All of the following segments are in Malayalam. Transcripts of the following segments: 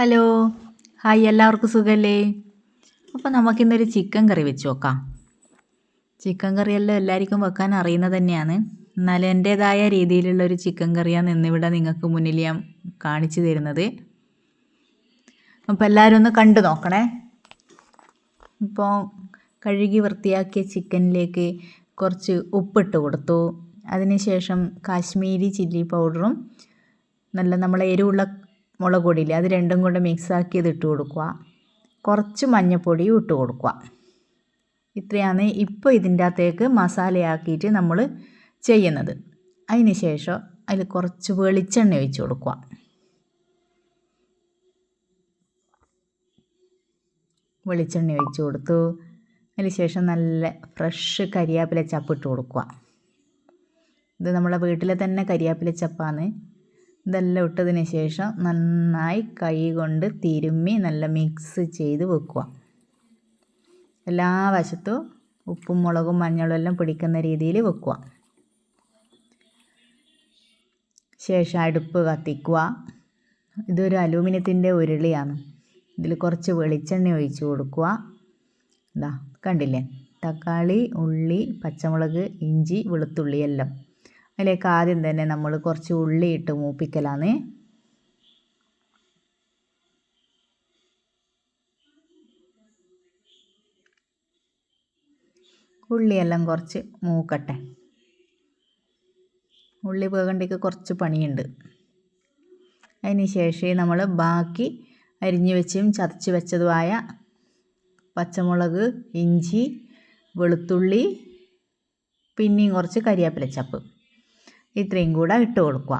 ഹലോ. ഹായ് എല്ലാവർക്കും സുഖമല്ലേ അപ്പോൾ നമുക്കിന്നൊരു ചിക്കൻ കറി വെച്ച് നോക്കാം. ചിക്കൻ കറിയെല്ലാം എല്ലാവർക്കും വെക്കാൻ അറിയുന്നത് തന്നെയാണ്. എന്നാലും എന്റേതായ രീതിയിലുള്ള ഒരു ചിക്കൻ കറിയാണ് ഇന്നിവിടെ നിങ്ങൾക്ക് മുന്നിൽ ഞാൻ കാണിച്ചു തരുന്നത്. അപ്പോൾ എല്ലാവരും ഒന്ന് കണ്ടു നോക്കണേ. ഇപ്പോൾ കഴുകി വൃത്തിയാക്കിയ ചിക്കനിലേക്ക് കുറച്ച് ഉപ്പിട്ട് കൊടുത്തു. അതിനുശേഷം കാശ്മീരി ചില്ലി പൗഡറും നല്ല നമ്മളെ എരിവുള്ള മുളക് പൊടിയില്ലേ അത് രണ്ടും കൊണ്ട് മിക്സാക്കിയത് ഇട്ട് കൊടുക്കുക. കുറച്ച് മഞ്ഞൾപ്പൊടിയും ഇട്ട് കൊടുക്കുക. ഇത്രയാണ് ഇപ്പോൾ ഇതിന്റെ അകത്തേക്ക് മസാലയാക്കിയിട്ട് നമ്മൾ ചെയ്യുന്നത്. അതിന് ശേഷം അതിൽ കുറച്ച് വെളിച്ചെണ്ണ ഒഴിച്ച് കൊടുക്കുക. വെളിച്ചെണ്ണ ഒഴിച്ച് കൊടുത്തു. അതിന് ശേഷം നല്ല ഫ്രഷ് കരിയാപ്പില ചപ്പ് ഇട്ട് കൊടുക്കുക. ഇത് നമ്മളെ വീട്ടിലെ തന്നെ കരിയാപ്പില ചപ്പാണ്. ഇതെല്ലാം ഇട്ടതിന് ശേഷം നന്നായി കൈ കൊണ്ട് തിരുമ്മി നല്ല മിക്സ് ചെയ്ത് വെക്കുക. എല്ലാ വശത്തും ഉപ്പും മുളകും മഞ്ഞളും എല്ലാം പിടിക്കുന്ന രീതിയിൽ വെക്കുക. ശേഷം അടുപ്പ് കത്തിക്കുക. ഇതൊരു അലൂമിനിയത്തിന്റെ ഉരുളിയാണ്. ഇതിൽ കുറച്ച് വെളിച്ചെണ്ണ ഒഴിച്ച് കൊടുക്കുക. ഇതാ കണ്ടില്ലേ? തക്കാളി ഉള്ളി പച്ചമുളക് ഇഞ്ചി വെളുത്തുള്ളി എല്ലാം. അതിലേക്ക് ആദ്യം തന്നെ നമ്മൾ കുറച്ച് ഉള്ളി ഇട്ട് മൂപ്പിക്കലാണ് ഉള്ളിയെല്ലാം കുറച്ച് മൂക്കട്ടെ. ഉള്ളി വേകണ്ടിക്ക് കുറച്ച് പണിയുണ്ട്. അതിന് ശേഷം നമ്മൾ ബാക്കി അരിഞ്ഞു വെച്ചും ചതച്ച് വെച്ചതുമായ പച്ചമുളക് ഇഞ്ചി വെളുത്തുള്ളി പിന്നെയും കുറച്ച് കരിയാപ്പിലച്ചപ്പ് ഇത്രയും കൂടെ ഇട്ട് കൊടുക്കുക.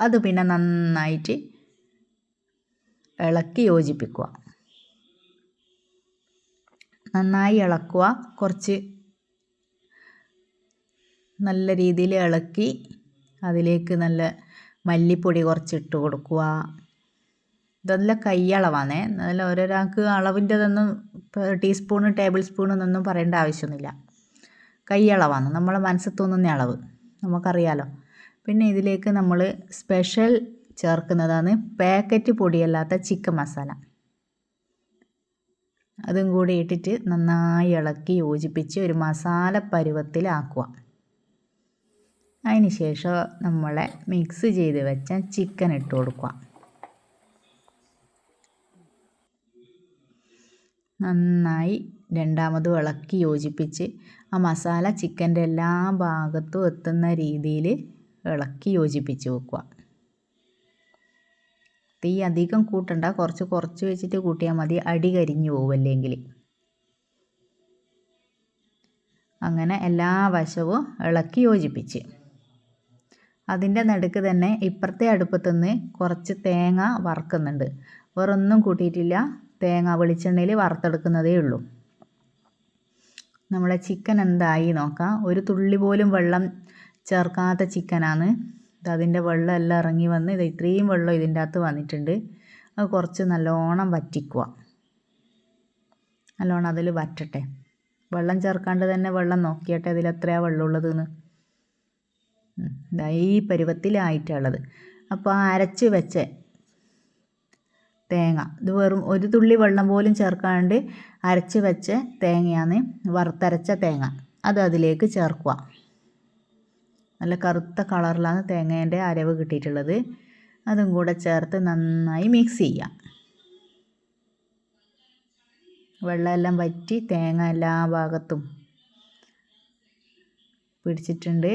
അത് പിന്നെ നന്നായിട്ട് ഇളക്കി യോജിപ്പിക്കുക. നന്നായി ഇളക്കുക. കുറച്ച് നല്ല രീതിയിൽ ഇളക്കി അതിലേക്ക് നല്ല മല്ലിപ്പൊടി കുറച്ച് ഇട്ട് കൊടുക്കുക ഇതെല്ലാം കൈയളവാണേ. നല്ല ഓരോരാൾക്ക് അളവിന്റെതൊന്നും ടീസ്പൂണ് ടേബിൾ സ്പൂണെന്നൊന്നും പറയേണ്ട ആവശ്യമൊന്നുമില്ല. കൈയളവാണ്. നമ്മളെ മനസ്സ് തോന്നുന്ന അളവ്. നമുക്കറിയാലോ. പിന്നെ ഇതിലേക്ക് നമ്മൾ സ്പെഷ്യൽ ചേർക്കുന്നതാണ് പാക്കറ്റ് പൊടിയല്ലാത്ത ചിക്കൻ മസാല. അതും കൂടി ഇട്ടിട്ട് നന്നായി ഇളക്കി യോജിപ്പിച്ച് ഒരു മസാല പരുവത്തിലാക്കുക. അതിന് ശേഷം നമ്മളെ മിക്സ് ചെയ്ത് വെച്ച ചിക്കൻ ഇട്ട് കൊടുക്കുക. നന്നായി രണ്ടാമതും ഇളക്കി യോജിപ്പിച്ച് ആ മസാല ചിക്കന്റെ എല്ലാ ഭാഗത്തും എത്തുന്ന രീതിയിൽ ഇളക്കി യോജിപ്പിച്ച് വെക്കുക. തീ അധികം കൂട്ടണ്ട. കുറച്ച് കുറച്ച് വെച്ചിട്ട് കൂട്ടിയാൽ മതി. അടി കരിഞ്ഞു പോകും അല്ലെങ്കിൽ അങ്ങനെ എല്ലാ വശവും ഇളക്കി യോജിപ്പിച്ച്. അതിന്റെ നടുക്ക് തന്നെ ഇപ്പുറത്തെ അടുപ്പത്തുനിന്ന് കുറച്ച് തേങ്ങ വറക്കുന്നുണ്ട്. വേറൊന്നും കൂട്ടിയിട്ടില്ല. തേങ്ങ വെളിച്ചെണ്ണയിൽ വറുത്തെടുക്കുന്നതേ ഉള്ളൂ. നമ്മളെ ചിക്കൻ എന്തായി നോക്കാം. ഒരു തുള്ളി പോലും വെള്ളം ചേർക്കാത്ത ചിക്കനാണ് ഇത് അതിന്റെ വെള്ളം എല്ലാം ഇറങ്ങി വന്ന് ഇത് ഇത്രയും വെള്ളം ഇതിന്റെ അകത്ത് വന്നിട്ടുണ്ട്. അത് കുറച്ച് നല്ലോണം വറ്റിക്കുക. നല്ലോണം അതിൽ വറ്റട്ടെ. വെള്ളം ചേർക്കാണ്ട് തന്നെ വെള്ളം നോക്കിയട്ടെ അതിൽ എത്രയാണ് വെള്ളമുള്ളതെന്ന് ഈ പരുവത്തിലായിട്ടുള്ളത്. അപ്പോൾ അരച്ച് വെച്ച തേങ്ങ. ഇത് വെറും ഒരു തുള്ളി വെള്ളം പോലും ചേർക്കാണ്ട് അരച്ച് വെച്ച തേങ്ങയാണ് വറുത്തരച്ച തേങ്ങ. അത് അതിലേക്ക് ചേർക്കുക. നല്ല കറുത്ത കളറിലാണ് തേങ്ങേന്റെ അരവ് കിട്ടിയിട്ടുള്ളത്. അതും കൂടെ ചേർത്ത് നന്നായി മിക്സ് ചെയ്യാം വെള്ളമെല്ലാം വറ്റി തേങ്ങ എല്ലാ ഭാഗത്തും പിടിച്ചിട്ടുണ്ട്.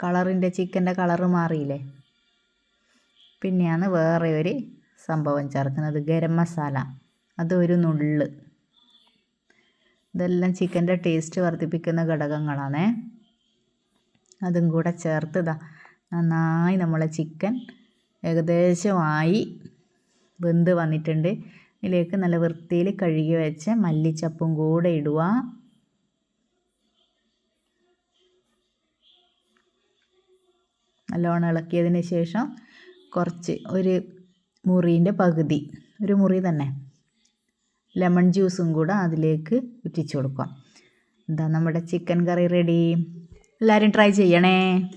കളറിന്റെ ചിക്കന്റെ കളറ് മാറിയില്ലേ? പിന്നെയാണ് വേറെ ഒരു സംഭവം ചേർക്കുന്നത് ഗരം മസാല. അതൊരു നുള്ള്. ഇതെല്ലാം ചിക്കന്റെ ടേസ്റ്റ് വർദ്ധിപ്പിക്കുന്ന ഘടകങ്ങളാണ്. അതും കൂടെ ചേർത്ത് ഇതാ നന്നായി നമ്മളെ ചിക്കൻ ഏകദേശമായി വെന്ത് വന്നിട്ടുണ്ട്. ഇതിലേക്ക് നല്ല വൃത്തിയിൽ കഴുകി വെച്ച് മല്ലിച്ചപ്പും കൂടെ ഇടുക. നല്ലോണം ഇളക്കിയതിന് ശേഷം കുറച്ച് ഒരു മുറീന്റെ പകുതി ഒരു മുറി തന്നെ. ലെമൺ ജ്യൂസും കൂടെ അതിലേക്ക് ഇറ്റിച്ചു കൊടുക്കാം. എന്താ നമ്മുടെ ചിക്കൻ കറി റെഡി? എല്ലാവരും ട്രൈ ചെയ്യണേ.